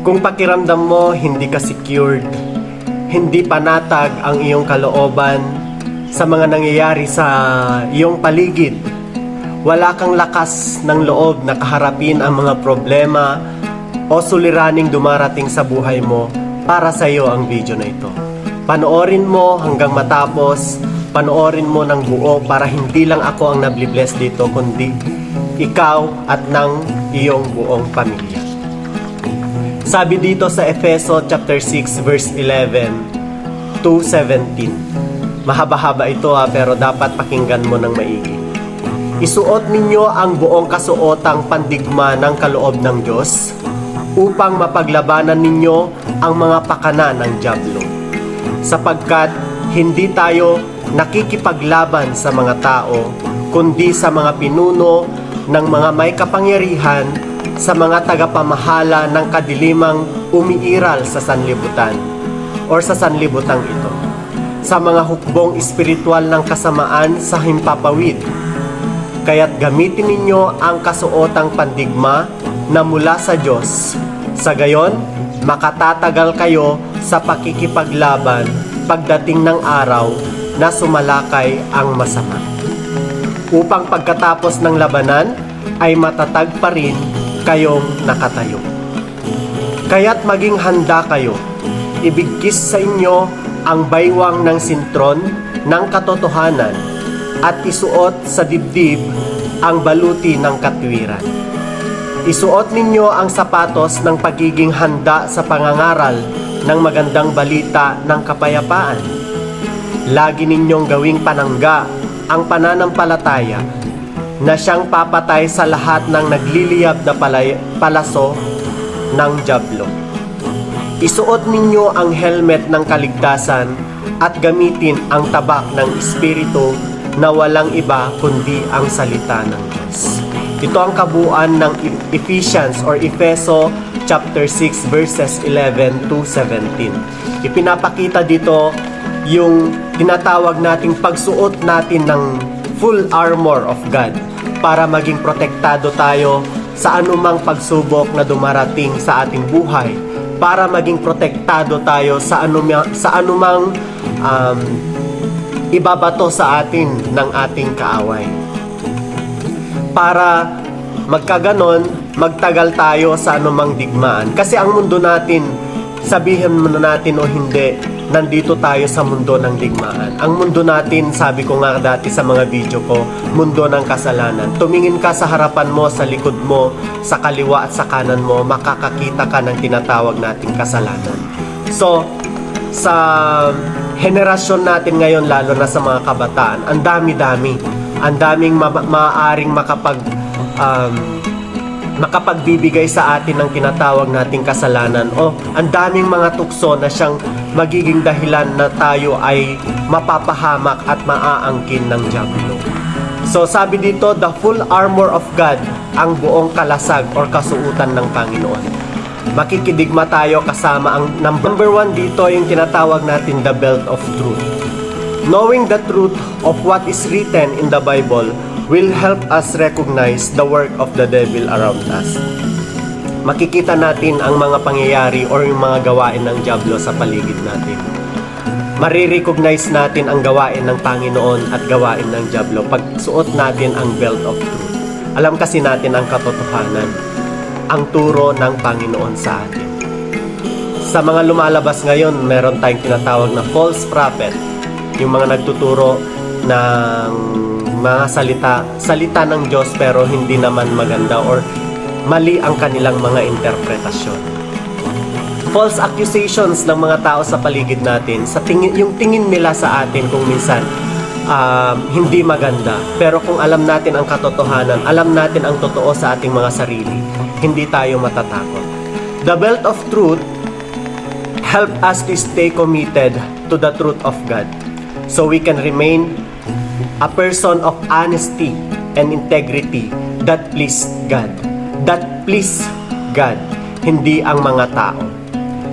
Kung pakiramdam mo hindi ka secured, hindi panatag ang iyong kalooban sa mga nangyayari sa iyong paligid, wala kang lakas ng loob na kaharapin ang mga problema o suliraning dumarating sa buhay mo, para sa iyo ang video na ito. Panoorin mo hanggang matapos, panoorin mo ng buo para hindi lang ako ang nablibless dito, kundi ikaw at ng iyong buong pamilya. Sabi dito sa Efeso chapter 6 verse 11 to 17. Mahaba-haba ito ha, pero dapat pakinggan mo ng maigi. Isuot ninyo ang buong kasuotang pandigma ng kaloob ng Diyos upang mapaglabanan ninyo ang mga pakana ng Diablo. Sapagkat hindi tayo nakikipaglaban sa mga tao, kundi sa mga pinuno ng mga may kapangyarihan sa mga tagapamahala ng kadilimang umiiral sa sanlibutan or sa sanlibutang ito sa mga hukbong espiritual ng kasamaan sa himpapawid Kaya't gamitin ninyo ang kasuotang pandigma na mula sa Diyos. Sa gayon, makatatagal kayo sa pakikipaglaban pagdating ng araw na sumalakay ang masama. Upang pagkatapos ng labanan ay matatag pa rin kayong nakatayo. Kaya't maging handa kayo. Ibigkis sa inyo ang baywang ng sintron ng katotohanan at isuot sa dibdib ang baluti ng katwiran. Isuot ninyo ang sapatos ng pagiging handa sa pangangaral ng magandang balita ng kapayapaan. Lagi ninyong gawing panangga ang pananampalataya na siyang papatay sa lahat ng nagliliyab na palay- palaso ng Diablo. Isuot ninyo ang helmet ng kaligtasan at gamitin ang tabak ng Espiritu na walang iba kundi ang salita ng Diyos. Ito ang kabuuan ng E- Ephesians or Efeso chapter 6 verses 11 to 17. Ipinapakita dito yung tinatawag nating pagsuot natin ng full armor of God para maging protektado tayo sa anumang pagsubok na dumarating sa ating buhay para maging protektado tayo sa anumang sa anumang um, ibabato sa atin ng ating kaaway. Para magkaganon, magtagal tayo sa anumang digmaan. Kasi ang mundo natin, sabihin mo na natin o hindi, nandito tayo sa mundo ng digmaan. Ang mundo natin, sabi ko nga dati sa mga video ko, mundo ng kasalanan. Tumingin ka sa harapan mo, sa likod mo, sa kaliwa at sa kanan mo, makakakita ka ng tinatawag nating kasalanan. So, sa henerasyon natin ngayon, lalo na sa mga kabataan, ang dami-dami. Ang daming ma- maaaring makapag um, makapagbibigay sa atin ng tinatawag nating kasalanan o ang daming mga tukso na siyang magiging dahilan na tayo ay mapapahamak at maaangkin ng Diablo. So sabi dito, the full armor of God, ang buong kalasag or kasuutan ng Panginoon. Makikidigma tayo kasama ang number one dito yung tinatawag natin the belt of truth. Knowing the truth of what is written in the Bible will help us recognize the work of the devil around us. Makikita natin ang mga pangyayari or yung mga gawain ng Diablo sa paligid natin. Marirecognize natin ang gawain ng Panginoon at gawain ng Diablo pag suot natin ang belt of truth. Alam kasi natin ang katotohanan, ang turo ng Panginoon sa atin. Sa mga lumalabas ngayon, meron tayong tinatawag na false prophet, yung mga nagtuturo ng mga salita, salita ng Diyos pero hindi naman maganda or mali ang kanilang mga interpretasyon. False accusations ng mga tao sa paligid natin sa tingin yung tingin nila sa atin kung minsan um, hindi maganda. Pero kung alam natin ang katotohanan alam natin ang totoo sa ating mga sarili hindi tayo matatakot. The belt of truth help us to stay committed to the truth of God so we can remain a person of honesty and integrity that please God that please God hindi ang mga tao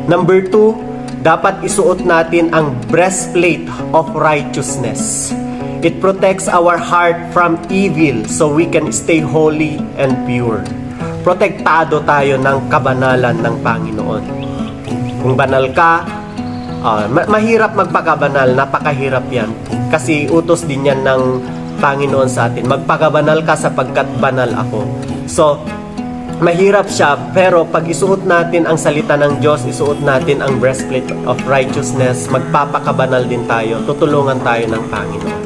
Number two, dapat isuot natin ang breastplate of righteousness. It protects our heart from evil so we can stay holy and pure. protektado tayo ng kabanalan ng Panginoon. Kung banal ka, ah, ma- mahirap magpakabanal, napakahirap yan. Kasi utos din yan ng Panginoon sa atin. Magpakabanal ka sapagkat banal ako. So, mahirap siya, pero pag isuot natin ang salita ng Diyos, isuot natin ang breastplate of righteousness, magpapakabanal din tayo, tutulungan tayo ng Panginoon.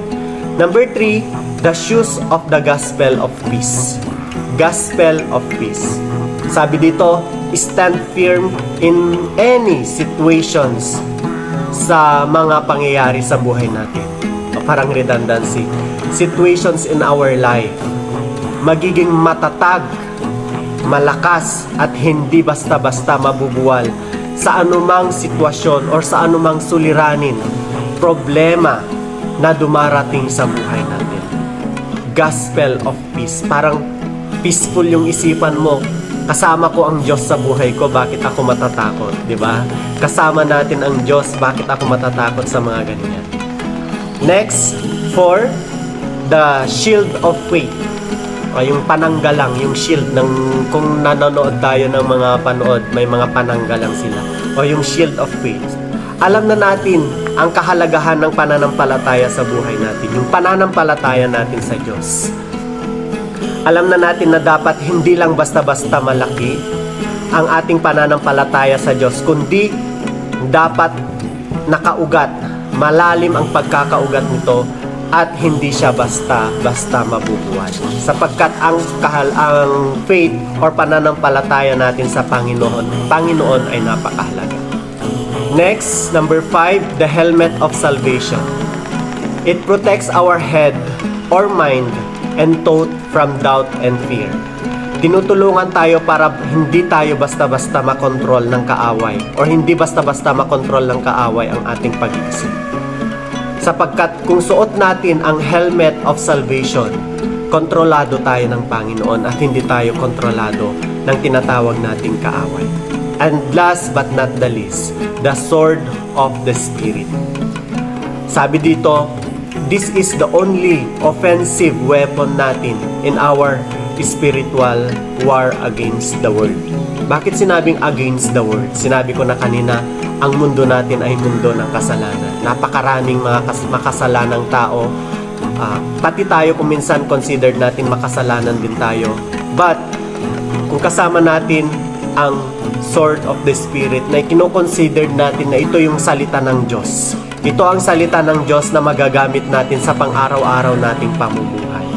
Number three, the shoes of the gospel of peace. Gospel of peace. Sabi dito, stand firm in any situations sa mga pangyayari sa buhay natin. O, Parang redundancy. Situations in our life. Magiging matatag, malakas, at hindi basta-basta mabubuwal sa anumang sitwasyon or sa anumang suliranin, problema na dumarating sa buhay natin. Gospel of peace. Parang peaceful yung isipan mo. Kasama ko ang Diyos sa buhay ko, bakit ako matatakot, 'di ba? Kasama natin ang Diyos, bakit ako matatakot sa mga ganyan? Next, for the shield of faith. O, yung pananggalang, yung shield ng kung nanonood tayo ng mga panood, may mga pananggalang sila. O yung shield of faith. Alam na natin ang kahalagahan ng pananampalataya sa buhay natin. Yung pananampalataya natin sa Diyos. Alam na natin na dapat hindi lang basta-basta malaki ang ating pananampalataya sa Diyos, kundi dapat nakaugat, malalim ang pagkakaugat nito at hindi siya basta-basta mabubuhay. Sapagkat ang kahal ang faith or pananampalataya natin sa Panginoon, Panginoon ay napakahalaga. Next, number five, the helmet of salvation. It protects our head or mind and thought from doubt and fear. Tinutulungan tayo para hindi tayo basta-basta makontrol ng kaaway or hindi basta-basta makontrol ng kaaway ang ating pag-iisip. Sapagkat kung suot natin ang helmet of salvation, kontrolado tayo ng Panginoon at hindi tayo kontrolado ng tinatawag nating kaaway. And last but not the least, the sword of the Spirit. Sabi dito, this is the only offensive weapon natin in our spiritual war against the world. Bakit sinabing against the world? Sinabi ko na kanina, ang mundo natin ay mundo ng kasalanan. Napakaraming mga kas- makasalanang tao. Ah, pati tayo kung minsan considered natin makasalanan din tayo. But, kung kasama natin ang sword of the Spirit na kinoconsider natin na ito yung salita ng Diyos. Ito ang salita ng Diyos na magagamit natin sa pang-araw-araw nating pamumuhay.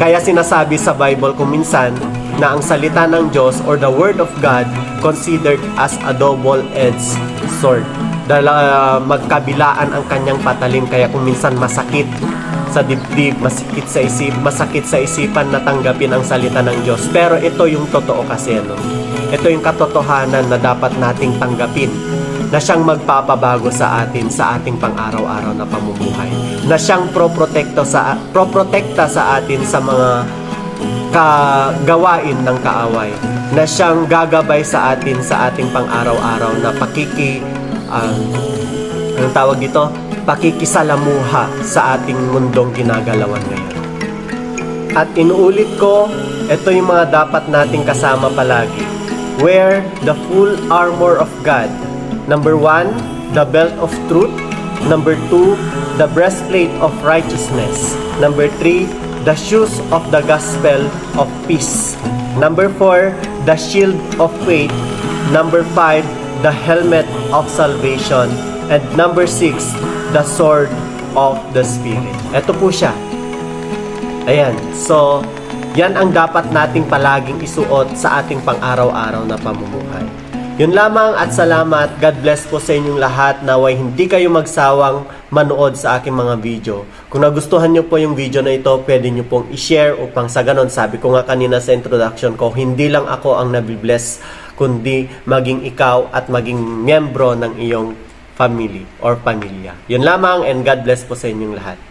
Kaya sinasabi sa Bible kung minsan na ang salita ng Diyos or the Word of God considered as a double-edged sword. Dahil ah, magkabilaan ang kanyang patalim kaya kung minsan masakit sa dibdib, masakit sa isip, masakit sa isipan na tanggapin ang salita ng Diyos. Pero ito yung totoo kasi ano. Ito yung katotohanan na dapat nating tanggapin na siyang magpapabago sa atin sa ating pang-araw-araw na pamumuhay. Na siyang pro-protekto sa pro-protekta sa atin sa mga kagawain ng kaaway. Na siyang gagabay sa atin sa ating pang-araw-araw na pakiki ang anong tawag dito? Pakikisalamuha sa ating mundong ginagalawan ngayon. At inuulit ko, ito yung mga dapat nating kasama palagi. Wear the full armor of God. Number one, the belt of truth. Number two, the breastplate of righteousness. Number three, the shoes of the gospel of peace. Number four, the shield of faith. Number five, the helmet of salvation. And number six, the sword of the Spirit. Ito po siya. Ayan. So, yan ang dapat nating palaging isuot sa ating pang-araw-araw na pamumuhay. Yun lamang at salamat. God bless po sa inyong lahat. Naway hindi kayo magsawang manood sa aking mga video. Kung nagustuhan nyo po yung video na ito, pwede nyo pong i-share upang sa ganon, sabi ko nga kanina sa introduction ko, hindi lang ako ang nabibless, kundi maging ikaw at maging miyembro ng iyong family or pamilya. Yun lamang and God bless po sa inyong lahat.